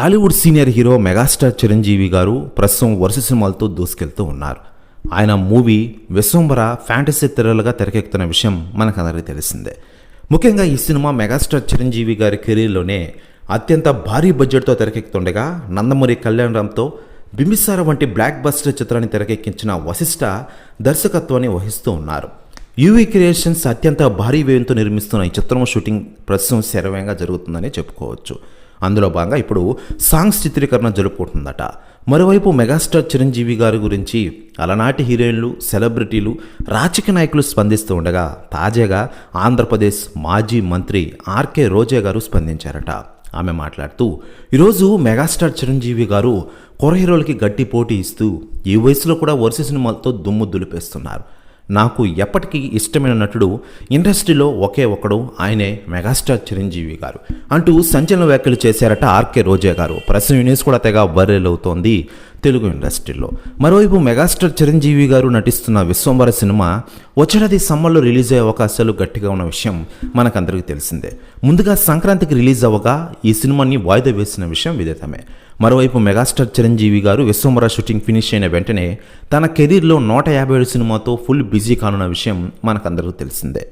Tollywood senior hero megastar Chiranjeevi గారు ప్రస్తుతం వరుస సినిమాలతో దూసుకెళ్తూ ఉన్నారు. ఆయన మూవీ విశ్వంబర ఫ్యాంటసీ థ్రిల్లర్గా తెరకెక్కుతున్న విషయం మనకందరికీ తెలిసిందే. ముఖ్యంగా ఈ సినిమా మెగాస్టార్ చిరంజీవి గారి కెరీర్లోనే అత్యంత భారీ బడ్జెట్తో తెరకెక్కుతుండగా నందమూరి కళ్యాణ్ రామ్తో బింబిసార వంటి బ్లాక్ బస్టర్ చిత్రాన్ని తెరకెక్కించిన వశిష్ఠ దర్శకత్వాన్ని వహిస్తూ ఉన్నారు. యూవీ క్రియేషన్స్ అత్యంత భారీ వ్యయంతో నిర్మిస్తున్న ఈ చిత్రం షూటింగ్ ప్రస్తుతం శరవేగంగా జరుగుతుందని చెప్పుకోవచ్చు. అందులో భాగంగా ఇప్పుడు సాంగ్స్ చిత్రీకరణ జరుపుకుంటుందట. మరోవైపు మెగాస్టార్ చిరంజీవి గారి గురించి అలనాటి హీరోయిన్లు సెలబ్రిటీలు రాజకీయ నాయకులు స్పందిస్తూ ఉండగా తాజాగా ఆంధ్రప్రదేశ్ మాజీ మంత్రి ఆర్కే రోజే గారు స్పందించారట. ఆమె మాట్లాడుతూ ఈరోజు మెగాస్టార్ చిరంజీవి గారు కొర హీరోలకి గట్టి పోటీ ఇస్తూ ఈ వయసులో కూడా వరుస సినిమాలతో దుమ్ము దులిపేస్తున్నారు. నాకు ఎప్పటికీ ఇష్టమైన నటుడు ఇండస్ట్రీలో ఒకే ఒకడు ఆయనే మెగాస్టార్ చిరంజీవి గారు. అంటూ సంచలన వ్యాఖ్యలు చేశారట ఆర్కే రోజా గారు. ప్రశ్న యూనిస్ కూడా తెగ వైరల్ అవుతోంది తెలుగు ఇండస్ట్రీలో. మరోవైపు మెగాస్టార్ చిరంజీవి గారు నటిస్తున్న విశ్వంబర సినిమా వచ్చేది సమ్మర్లో రిలీజ్ అయ్యే అవకాశాలు గట్టిగా ఉన్న విషయం మనకందరికీ తెలిసిందే. ముందుగా సంక్రాంతికి రిలీజ్ అవ్వగా ఈ సినిమాని వాయిదా వేసిన విషయం విదితమే మరోవైపు మెగాస్టార్ చిరంజీవి గారు విశ్వంబర షూటింగ్ ఫినిష్ అయిన వెంటనే తన కెరీర్లో నూట యాభై ఏడు సినిమాతో ఫుల్ బిజీ కానున్న విషయం మనకందరికీ తెలిసిందే.